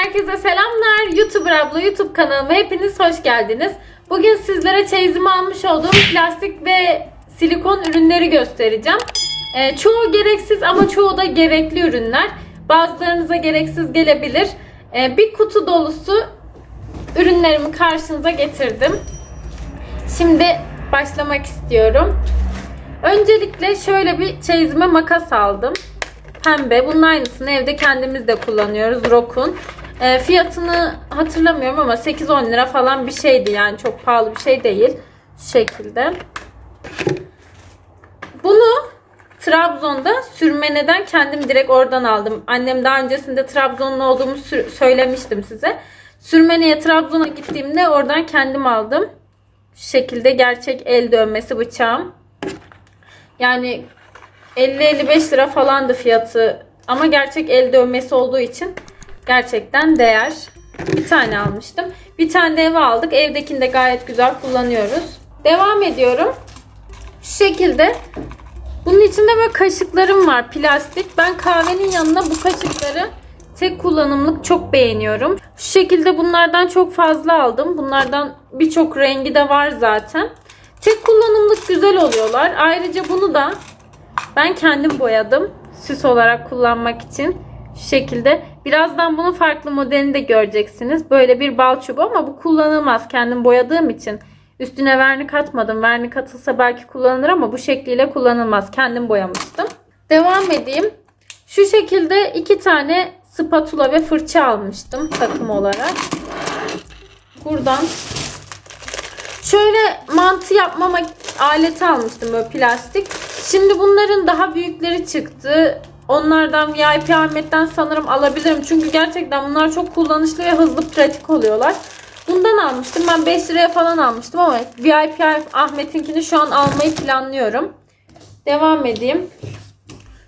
Herkese selamlar. YouTuber abla YouTube kanalıma hepiniz hoş geldiniz. Bugün sizlere çeyizime almış olduğum plastik ve silikon ürünleri göstereceğim. Ee, çoğu gereksiz ama çoğu da gerekli ürünler. Bazılarınıza gereksiz gelebilir. Ee, bir kutu dolusu ürünlerimi karşınıza getirdim. Şimdi başlamak istiyorum. Öncelikle şöyle bir çeyizime makas aldım. Pembe. Bunun aynısını evde kendimiz de kullanıyoruz. Rokun. E, fiyatını hatırlamıyorum ama 8-10 lira falan bir şeydi. Yani çok pahalı bir şey değil. Şu şekilde. Bunu Trabzon'da sürmeneden kendim direkt oradan aldım. Annem daha öncesinde Trabzonlu olduğumu söylemiştim size. Sürmeneye Trabzon'a gittiğimde oradan kendim aldım. Şu şekilde gerçek el dövmesi bıçağım. Yani 50-55 lira falandı fiyatı. Ama gerçek el dövmesi olduğu için gerçekten değer. Bir tane almıştım. Bir tane de eve aldık. Evdekini de gayet güzel kullanıyoruz. Devam ediyorum. Şu şekilde. Bunun içinde böyle kaşıklarım var. Plastik. Ben kahvenin yanına bu kaşıkları tek kullanımlık çok beğeniyorum. Şu şekilde bunlardan çok fazla aldım. Bunlardan birçok rengi de var zaten. Tek kullanımlık güzel oluyorlar. Ayrıca bunu da ben kendim boyadım. Süs olarak kullanmak için. Şu şekilde. Birazdan bunun farklı modelini de göreceksiniz. Böyle bir bal çubuğu ama bu kullanılmaz. Kendim boyadığım için. Üstüne vernik atmadım. Vernik atılsa belki kullanılır ama bu şekliyle kullanılmaz. Kendim boyamıştım. Devam edeyim. Şu şekilde iki tane spatula ve fırça almıştım takım olarak. Buradan Şöyle mantı yapmama aleti almıştım böyle plastik. Şimdi bunların daha büyükleri çıktı. Onlardan VIP Ahmet'ten sanırım alabilirim. Çünkü gerçekten bunlar çok kullanışlı ve hızlı pratik oluyorlar. Bundan almıştım. Ben 5 liraya falan almıştım ama VIP Ahmet'inkini şu an almayı planlıyorum. Devam edeyim.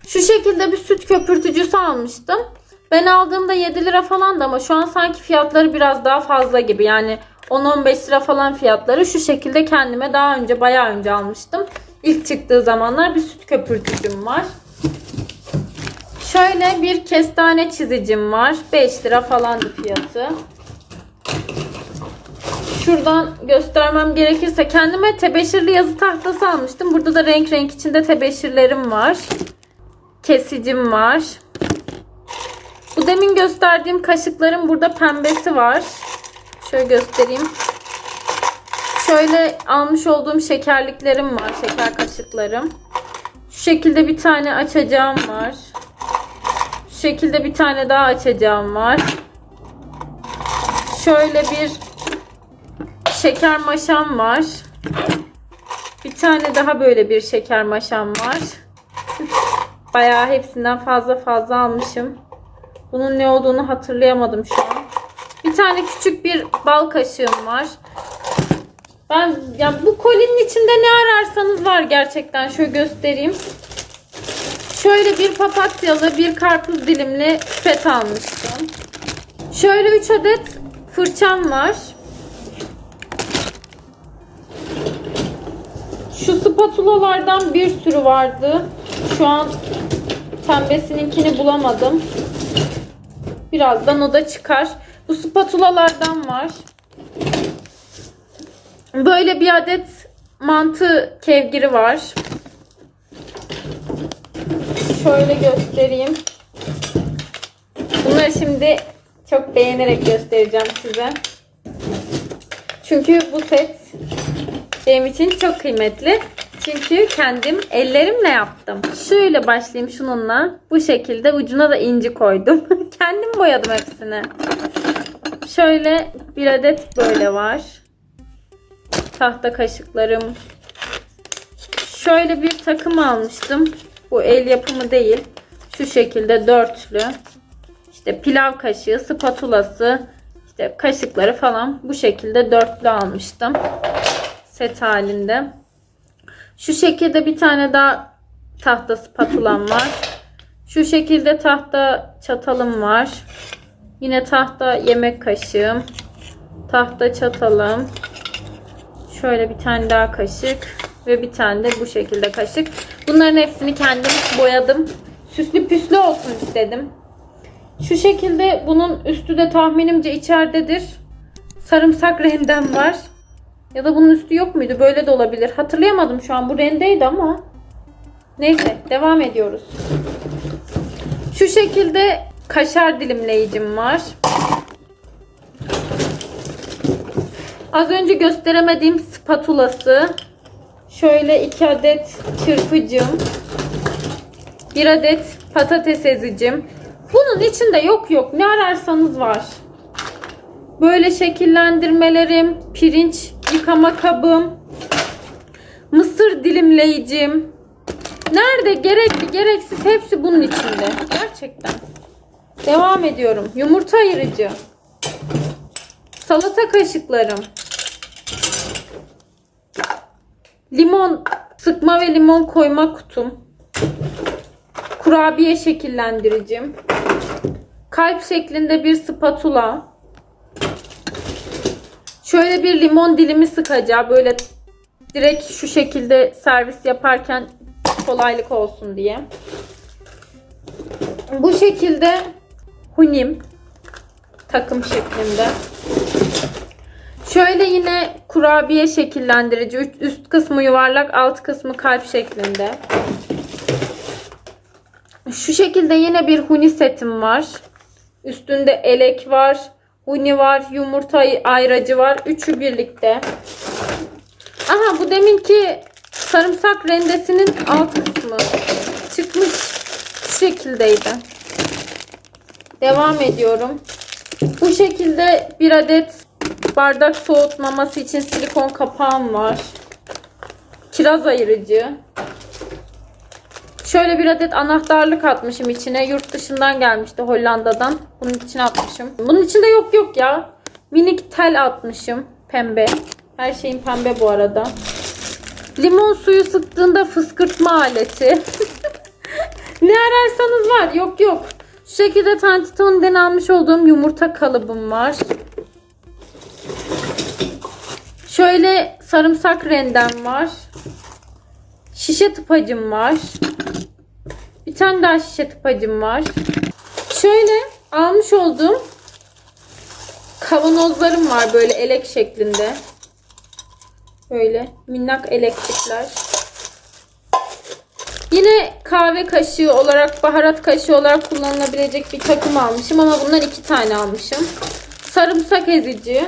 Şu şekilde bir süt köpürtücüsü almıştım. Ben aldığımda 7 lira falandı ama şu an sanki fiyatları biraz daha fazla gibi. Yani 10-15 lira falan fiyatları. Şu şekilde kendime daha önce bayağı önce almıştım. İlk çıktığı zamanlar bir süt köpürtücüm var. Şöyle bir kestane çizicim var. 5 lira falandı fiyatı. Şuradan göstermem gerekirse kendime tebeşirli yazı tahtası almıştım. Burada da renk renk içinde tebeşirlerim var. Kesicim var. Bu demin gösterdiğim kaşıkların burada pembesi var. Şöyle göstereyim. Şöyle almış olduğum şekerliklerim var. Şeker kaşıklarım. Şu şekilde bir tane açacağım var. Şekilde bir tane daha açacağım var. Şöyle bir şeker maşam var. Bir tane daha böyle bir şeker maşam var. Bayağı hepsinden fazla fazla almışım. Bunun ne olduğunu hatırlayamadım şu an. Bir tane küçük bir bal kaşığım var. Ben ya bu kolinin içinde ne ararsanız var gerçekten. Şöyle göstereyim. Şöyle bir papatyalı, bir karpuz dilimli pet almıştım. Şöyle 3 adet fırçam var. Şu spatulalardan bir sürü vardı. Şu an pembesininkini bulamadım. Birazdan o da çıkar. Bu spatulalardan var. Böyle bir adet mantı kevgiri var. Şöyle göstereyim. Bunları şimdi çok beğenerek göstereceğim size. Çünkü bu set benim için çok kıymetli. Çünkü kendim ellerimle yaptım. Şöyle başlayayım şununla. Bu şekilde ucuna da inci koydum. kendim boyadım hepsini. Şöyle bir adet böyle var. Tahta kaşıklarım. Şöyle bir takım almıştım. Bu el yapımı değil. Şu şekilde dörtlü. İşte pilav kaşığı, spatulası, işte kaşıkları falan bu şekilde dörtlü almıştım. Set halinde. Şu şekilde bir tane daha tahta spatulam var. Şu şekilde tahta çatalım var. Yine tahta yemek kaşığım. Tahta çatalım. Şöyle bir tane daha kaşık. Ve bir tane de bu şekilde kaşık. Bunların hepsini kendim boyadım. Süslü püslü olsun istedim. Şu şekilde bunun üstü de tahminimce içeridedir. Sarımsak rendem var. Ya da bunun üstü yok muydu? Böyle de olabilir. Hatırlayamadım şu an. Bu rendeydi ama. Neyse devam ediyoruz. Şu şekilde kaşar dilimleyicim var. Az önce gösteremediğim spatulası. Şöyle iki adet çırpıcım. Bir adet patates ezicim. Bunun içinde yok yok ne ararsanız var. Böyle şekillendirmelerim, pirinç yıkama kabım, mısır dilimleyicim. Nerede gerekli gereksiz hepsi bunun içinde. Gerçekten. Devam ediyorum. Yumurta ayırıcı. Salata kaşıklarım. Limon sıkma ve limon koyma kutum. Kurabiye şekillendiricim. Kalp şeklinde bir spatula. Şöyle bir limon dilimi sıkacağı böyle direkt şu şekilde servis yaparken kolaylık olsun diye. Bu şekilde hunim takım şeklinde. Şöyle yine kurabiye şekillendirici. Üst- kısmı yuvarlak, alt kısmı kalp şeklinde. Şu şekilde yine bir huni setim var. Üstünde elek var, huni var, yumurta ayracı var. Üçü birlikte. Aha bu deminki sarımsak rendesinin alt kısmı çıkmış. Şekildeydi. Devam ediyorum. Bu şekilde bir adet bardak soğutmaması için silikon kapağım var. Kiraz ayırıcı. Şöyle bir adet anahtarlık atmışım içine. Yurt dışından gelmişti Hollanda'dan. Bunun içine atmışım. Bunun içinde yok yok ya. Minik tel atmışım. Pembe. Her şeyin pembe bu arada. Limon suyu sıktığında fıskırtma aleti. ne ararsanız var. Yok yok. Şu şekilde Tantitone'den almış olduğum yumurta kalıbım var. Şöyle sarımsak rendem var. Şişe tıpacım var. Bir tane daha şişe tıpacım var. Şöyle almış olduğum kavanozlarım var böyle elek şeklinde. Böyle minnak elektrikler. Yine kahve kaşığı olarak, baharat kaşığı olarak kullanılabilecek bir takım almışım ama bundan iki tane almışım. Sarımsak ezici.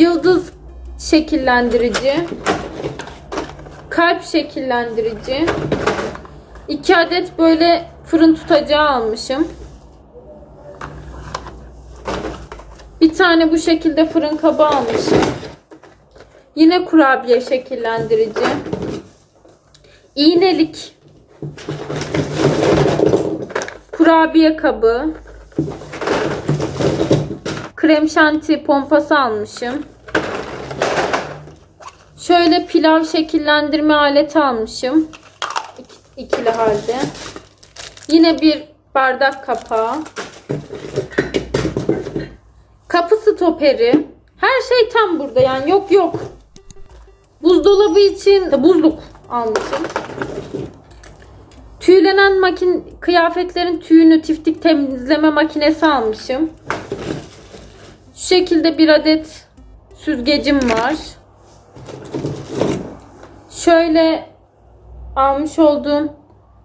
Yıldız şekillendirici. Kalp şekillendirici. iki adet böyle fırın tutacağı almışım. Bir tane bu şekilde fırın kabı almışım. Yine kurabiye şekillendirici. İğnelik. Kurabiye kabı. Krem şanti pompası almışım. Şöyle pilav şekillendirme aleti almışım. İki- ikili halde. Yine bir bardak kapağı. Kapı stoperi. Her şey tam burada yani yok yok. Buzdolabı için buzluk almışım. Tüylenen makin kıyafetlerin tüyünü tiftik temizleme makinesi almışım. Şu şekilde bir adet süzgecim var. Şöyle almış olduğum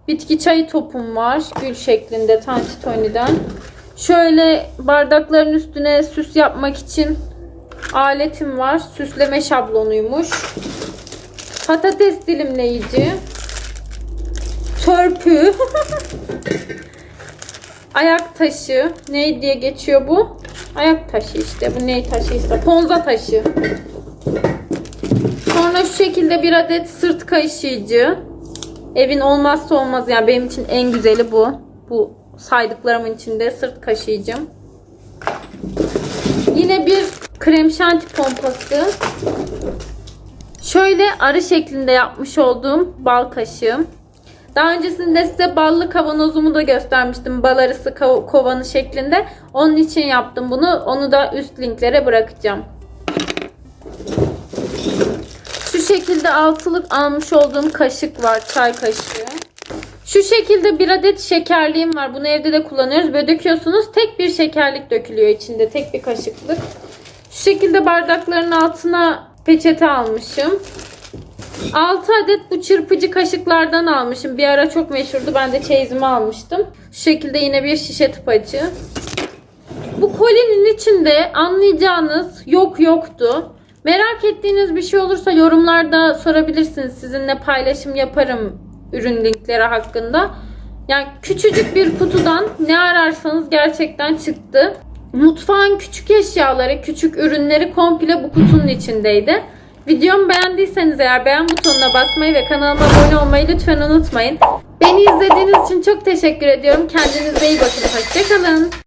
bitki çayı topum var. Gül şeklinde Tantitoni'den. Şöyle bardakların üstüne süs yapmak için aletim var. Süsleme şablonuymuş. Patates dilimleyici. Törpü. Ayak taşı. Ne diye geçiyor bu? Ayak taşı işte. Bu ne taşıysa. Ponza taşı. Sonra şu şekilde bir adet sırt kaşıyıcı. Evin olmazsa olmaz yani benim için en güzeli bu. Bu saydıklarımın içinde sırt kaşıyıcım. Yine bir krem şanti pompası. Şöyle arı şeklinde yapmış olduğum bal kaşığım. Daha öncesinde size ballı kavanozumu da göstermiştim. Bal arısı kovanı şeklinde. Onun için yaptım bunu. Onu da üst linklere bırakacağım. Şu şekilde altılık almış olduğum kaşık var. Çay kaşığı. Şu şekilde bir adet şekerliğim var. Bunu evde de kullanıyoruz. Böyle döküyorsunuz. Tek bir şekerlik dökülüyor içinde. Tek bir kaşıklık. Şu şekilde bardakların altına peçete almışım. 6 adet bu çırpıcı kaşıklardan almışım. Bir ara çok meşhurdu. Ben de çeyizimi almıştım. Şu şekilde yine bir şişe tıpacı. Bu kolinin içinde anlayacağınız yok yoktu. Merak ettiğiniz bir şey olursa yorumlarda sorabilirsiniz. Sizinle paylaşım yaparım ürün linkleri hakkında. Yani küçücük bir kutudan ne ararsanız gerçekten çıktı. Mutfağın küçük eşyaları, küçük ürünleri komple bu kutunun içindeydi. Videomu beğendiyseniz eğer beğen butonuna basmayı ve kanalıma abone olmayı lütfen unutmayın. Beni izlediğiniz için çok teşekkür ediyorum. Kendinize iyi bakın. Hoşçakalın.